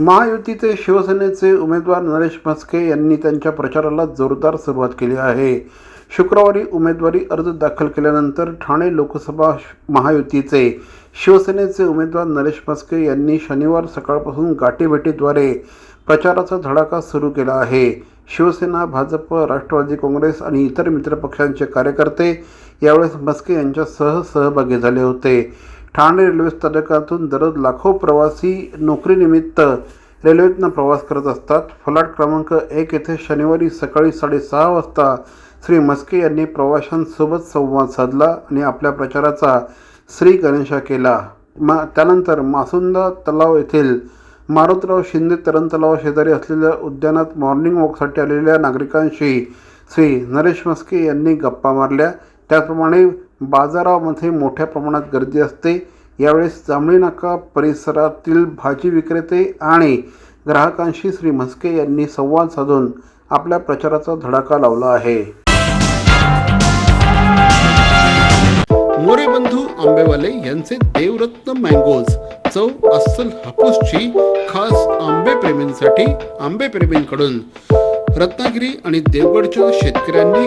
महायुतीचे शिवसेनेचे उमेदवार नरेश म्हस्के यांनी त्यांच्या प्रचाराला जोरदार सुरुवात केली आहे. शुक्रवारी उमेदवारी अर्ज दाखल केल्यानंतर ठाणे लोकसभा महायुतीचे शिवसेनेचे उमेदवार नरेश म्हस्के यांनी शनिवार सकाळपासून गाठीभेटीद्वारे प्रचाराचा धडाका सुरू केला आहे. शिवसेना भाजप राष्ट्रवादी काँग्रेस आणि इतर मित्रपक्षांचे कार्यकर्ते यावेळेस म्हस्के यांच्यासह सहभागी झाले होते. ठाणे रेल्वे स्थानकातून दररोज लाखो प्रवासी नोकरीनिमित्त रेल्वेतनं प्रवास करत असतात. फलाट क्रमांक एक येथे शनिवारी सकाळी साडेसहा वाजता श्री मस्के यांनी प्रवाशांसोबत संवाद साधला आणि आपल्या प्रचाराचा श्री गणेशा केला. मा त्यानंतर मासुंदा तलाव येथील मारुतराव शिंदे तरण तलाव शेजारी असलेल्या उद्यानात मॉर्निंग वॉकसाठी आलेल्या नागरिकांशी श्री नरेश मस्के यांनी गप्पा मारल्या. त्याचप्रमाणे बाजारामध्ये मोठ्या प्रमाणात गर्दी असते. यावेळेस जांभळी नाका परिसरातील भाजी विक्रेते आणि ग्राहकांशी श्री म्हस्के यांनी संवाद साधून आपल्या प्रचाराचा धडाका लावला आहे. मोरे बंधू आंबेवाले यांचे देवरत्न मँगोज चव अस्सल हापूसची खास आंबे प्रेमींसाठी आंबे प्रेमींकडून रत्नागिरी आणि देवगडच्या शेतकऱ्यांनी